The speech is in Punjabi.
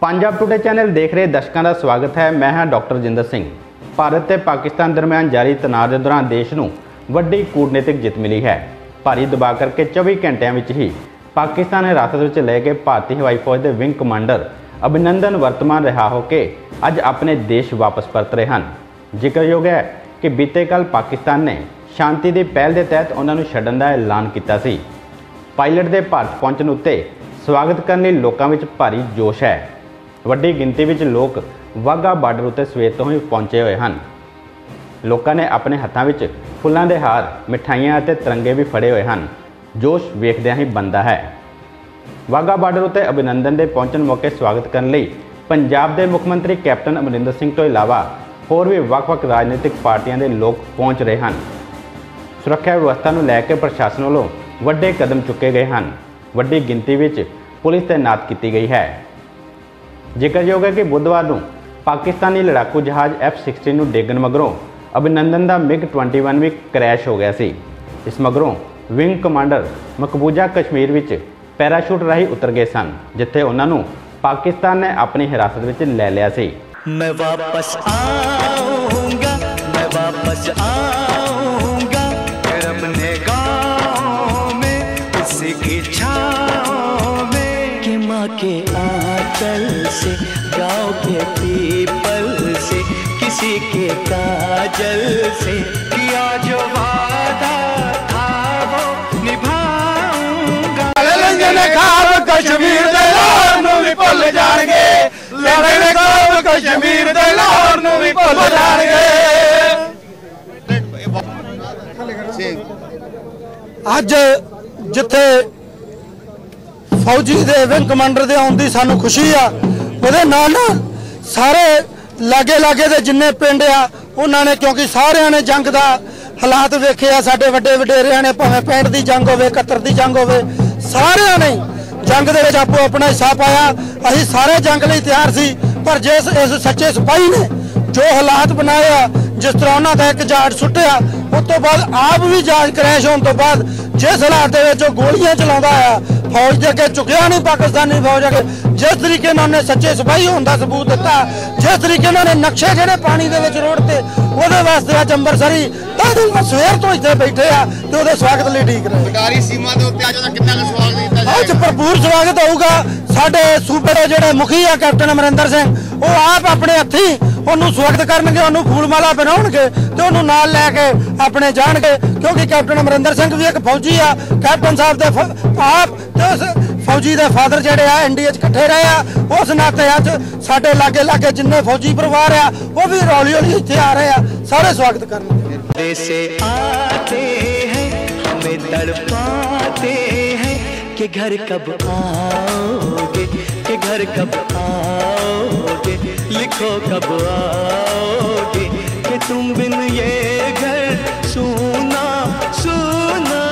ਪੰਜਾਬ ਟੂਡੇ ਚੈਨਲ ਦੇਖ ਰਹੇ ਦਰਸ਼ਕਾਂ ਦਾ ਸਵਾਗਤ ਹੈ। ਮੈਂ ਹਾਂ ਡਾਕਟਰ ਜਿੰਦਰ ਸਿੰਘ। ਭਾਰਤ ਤੇ ਪਾਕਿਸਤਾਨ ਦਰਮਿਆਨ ਜਾਰੀ ਤਣਾਅ ਦੇ ਦੌਰਾਨ ਦੇਸ਼ ਨੂੰ ਵੱਡੀ ਕੂਟਨੀਤਿਕ ਜਿੱਤ ਮਿਲੀ ਹੈ। ਭਾਰੀ ਦਬਾਅ ਕਰਕੇ 24 ਘੰਟਿਆਂ ਵਿੱਚ ਹੀ ਪਾਕਿਸਤਾਨ ਹਿਰਾਸਤ ਵਿੱਚ ਲੈ ਕੇ ਭਾਰਤੀ ਹਵਾਈ ਫੌਜ ਦੇ ਵਿੰਗ ਕਮਾਂਡਰ ਅਭਿਨੰਦਨ ਵਰਤਮਾਨ ਰਿਹਾ ਹੋ ਕੇ ਅੱਜ ਆਪਣੇ ਦੇਸ਼ ਵਾਪਸ ਪਰਤ ਰਹੇ ਹਨ। ਜ਼ਿਕਰਯੋਗ ਹੈ ਕਿ ਬੀਤੇ ਕੱਲ ਪਾਕਿਸਤਾਨ ਨੇ ਸ਼ਾਂਤੀ ਦੀ ਪਹਿਲ ਦੇ ਤਹਿਤ ਉਹਨਾਂ ਨੂੰ ਛੱਡਣ ਦਾ ਐਲਾਨ ਕੀਤਾ ਸੀ। ਪਾਇਲਟ ਦੇ ਭਾਰਤ ਪਹੁੰਚਣ ਉੱਤੇ ਸਵਾਗਤ ਕਰਨ ਲਈ ਲੋਕਾਂ ਵਿੱਚ ਭਾਰੀ ਜੋਸ਼ ਹੈ। ਵੱਡੀ ਗਿਣਤੀ ਵਿੱਚ ਲੋਕ ਵਾਹਗਾ ਬਾਰਡਰ ਉੱਤੇ ਸਵੇਰ ਤੋਂ ਹੀ ਪਹੁੰਚੇ ਹੋਏ ਹਨ। ਲੋਕਾਂ ਨੇ ਆਪਣੇ ਹੱਥਾਂ ਵਿੱਚ ਫੁੱਲਾਂ ਦੇ ਹਾਰ, ਮਿਠਾਈਆਂ ਅਤੇ ਤਿਰੰਗੇ ਵੀ ਫੜੇ ਹੋਏ ਹਨ। ਜੋਸ਼ ਵੇਖਦਿਆਂ ਹੀ ਬੰਦਾ ਹੈ। ਵਾਹਗਾ ਬਾਰਡਰ ਉੱਤੇ ਅਭਿਨੰਦਨ ਦੇ ਪਹੁੰਚਣ ਮੌਕੇ ਸਵਾਗਤ ਕਰਨ ਲਈ ਪੰਜਾਬ ਦੇ ਮੁੱਖ ਮੰਤਰੀ ਕੈਪਟਨ ਅਮਰਿੰਦਰ ਸਿੰਘ ਤੋਂ ਇਲਾਵਾ ਹੋਰ ਵੀ ਵੱਖ-ਵੱਖ ਰਾਜਨੀਤਿਕ ਪਾਰਟੀਆਂ ਦੇ ਲੋਕ ਪਹੁੰਚ ਰਹੇ ਹਨ। ਸੁਰੱਖਿਆ ਵਿਵਸਥਾ ਨੂੰ ਲੈ ਕੇ ਪ੍ਰਸ਼ਾਸਨ ਵੱਲੋਂ ਵੱਡੇ ਕਦਮ ਚੁੱਕੇ ਗਏ ਹਨ। ਵੱਡੀ ਗਿਣਤੀ ਵਿੱਚ ਪੁਲਿਸ ਤਾਇਨਾਤ ਕੀਤੀ ਗਈ ਹੈ। ਜ਼ਿਕਰਯੋਗ ਹੈ ਕਿ ਬੁੱਧਵਾਰ ਨੂੰ ਪਾਕਿਸਤਾਨੀ ਲੜਾਕੂ ਜਹਾਜ਼ F-16 ਨੂੰ ਡੇਗਣ ਮਗਰੋਂ ਅਭਿਨੰਦਨ ਦਾ ਮਿਗ 21 ਵੀ ਕ੍ਰੈਸ਼ ਹੋ ਗਿਆ ਸੀ। ਇਸ ਮਗਰੋਂ ਵਿੰਗ ਕਮਾਂਡਰ ਮਕਬੂਜਾ ਕਸ਼ਮੀਰ ਵਿੱਚ ਪੈਰਾਸ਼ੂਟ ਰਾਹੀਂ ਉਤਰ ਗਏ ਸਨ, ਜਿੱਥੇ ਉਹਨਾਂ ਨੂੰ ਪਾਕਿਸਤਾਨ ਨੇ ਆਪਣੀ ਹਿਰਾਸਤ ਵਿੱਚ ਲੈ ਲਿਆ ਸੀ। ਮੈਂ ਵਾਪਸ ਆਉਂਗਾ, ਮੈਂ ਵਾਪਸ ਆਉਂਗਾ। कि माँ के आंचल से गाँव के पीपल से किसी के काजल से किया जो वादा था वो निभाऊंगा ਲੈਂਦੇ ਨੇ ਖਾਬ ਕਸ਼ਮੀਰ ਦੇ ਲਾਹੌਰ ਨੂੰ ਵੀ ਭੁੱਲ ਜਾਣਗੇ ਲੈਂਦੇ ਨੇ ਖਾਬ ਕਸ਼ਮੀਰ ਦੇ ਲਾਹੌਰ ਨੂੰ ਵੀ ਭੁੱਲ ਜਾਣਗੇ ਅੱਜ ਜਿੱਥੇ ਫੌਜੀ ਦੇ ਵਿੰਗ ਕਮਾਂਡਰ ਦੇ ਆਉਣ ਦੀ ਸਾਨੂੰ ਖੁਸ਼ੀ ਆ। ਉਹਦੇ ਨਾਲ ਨਾਲ ਸਾਰੇ ਲਾਗੇ ਲਾਗੇ ਦੇ ਜਿੰਨੇ ਪਿੰਡ ਆ, ਉਹਨਾਂ ਨੇ ਕਿਉਂਕਿ ਸਾਰਿਆਂ ਨੇ ਜੰਗ ਦਾ ਹਾਲਾਤ ਵੇਖੇ ਆ, ਸਾਡੇ ਵੱਡੇ ਵਡੇਰਿਆਂ ਨੇ ਭਾਵੇਂ 65 ਦੀ ਜੰਗ ਹੋਵੇ 71 ਦੀ ਜੰਗ ਹੋਵੇ, ਸਾਰਿਆਂ ਨੇ ਜੰਗ ਦੇ ਵਿੱਚ ਆਪੋ ਆਪਣਾ ਹਿੱਸਾ ਪਾਇਆ। ਅਸੀਂ ਸਾਰੇ ਜੰਗ ਲਈ ਤਿਆਰ ਸੀ, ਪਰ ਜਿਸ ਇਸ ਸੱਚੇ ਸਿਪਾਹੀ ਨੇ ਜੋ ਹਾਲਾਤ ਬਣਾਏ ਆ, ਜਿਸ ਤਰ੍ਹਾਂ ਉਹਨਾਂ ਦਾ ਇੱਕ ਝਾੜ ਸੁੱਟਿਆ ਉਸ ਤੋਂ ਬਾਅਦ ਆਪ ਵੀ ਜਹਾਜ਼ ਕ੍ਰੈਸ਼ ਹੋਣ ਤੋਂ ਬਾਅਦ ਜਿਸ ਹਾਲਾਤ ਦੇ ਵਿੱਚ ਉਹ ਗੋਲੀਆਂ ਚਲਾਉਂਦਾ ਆ ਫੌਜ ਦੇ ਅੱਗੇ ਝੁਕਿਆ ਨਹੀਂ ਪਾਕਿਸਤਾਨੀ ਫੌਜ ਅੱਗੇ। ਜਿਸ ਤਰੀਕੇ ਨਾਲ ਉਹਨੇ ਸੱਚੇ ਸਿਪਾਹੀ ਹੋਣ ਦਾ ਸਬੂਤ ਦਿੱਤਾ ਜਿਸ ਤਰੀਕੇ ਨਾਲ ਉਹਨੇ ਨਕਸ਼ੇ ਜਿਹੜੇ ਪਾਣੀ ਦੇ ਵਿੱਚ ਰੋੜਤੇ ਉਹਦੇ ਵਾਸਤੇ ਅੱਜ ਅੰਬਰਸਰੀ ਤਾਂ ਸਵੇਰ ਤੋਂ ਇੱਥੇ ਬੈਠੇ ਆ ਤੇ ਉਹਦੇ ਸਵਾਗਤ ਲਈ ਢੀਕ ਰਹੇ। ਸਰਕਾਰੀ ਸੀਮਾ ਦੇ ਉੱਤੇ ਅੱਜ ਉਹਦਾ ਕਿੰਨਾ ਕੁ ਸਵਾਲ ਕੀਤਾ ਅੱਜ ਭਰਪੂਰ ਸਵਾਗਤ ਹੋਊਗਾ ਸਾਡੇ ਸੂਬੇ ਦੇ ਜਿਹੜੇ ਮੁਖੀ ਆ ਕੈਪਟਨ ਅਮਰਿੰਦਰ ਸਿੰਘ ਉਹ ਆਪ ਆਪਣੇ ਹੱਥੀ ਉਹਨੂੰ ਸਵਾਗਤ ਕਰਨਗੇ, ਉਹਨੂੰ ਫੂਲਮਾਲਾ ਬਣਾਉਣਗੇ ਤੇ ਉਹਨੂੰ ਨਾਲ ਲੈ ਕੇ ਆਪਣੇ ਜਾਣਗੇ। ਕਿਉਂਕਿ ਕੈਪਟਨ ਅਮਰਿੰਦਰ ਸਿੰਘ ਵੀ ਇੱਕ ਫੌਜੀ ਆ, ਕੈਪਟਨ ਸਾਹਿਬ ਦੇ ਆਪ ਤੇ ਉਸ ਫੌਜੀ ਦੇ ਫਾਦਰ ਜਿਹੜੇ ਆ ਇੰਡੀਆ 'ਚ ਇਕੱਠੇ ਰਹੇ ਆ। ਉਸ ਨਾਤੇ ਅੱਜ ਸਾਡੇ ਲਾਗੇ ਲਾਗੇ ਜਿੰਨੇ ਫੌਜੀ ਪਰਿਵਾਰ ਆ, ਉਹ ਵੀ ਰੌਲੀ ਰੌਲੀ ਇੱਥੇ ਆ ਰਹੇ ਆ। ਸਾਰੇ ਸਵਾਗਤ ਕਰਨਗੇ। ਤੜਪਾਤੇ ਹੈ ਕਿ ਘਰ ਕਬ ਆਓਗੇ? कि घर कब आओगे? लिखो कब आओगे कि तुम बिन ये घर सुना सूना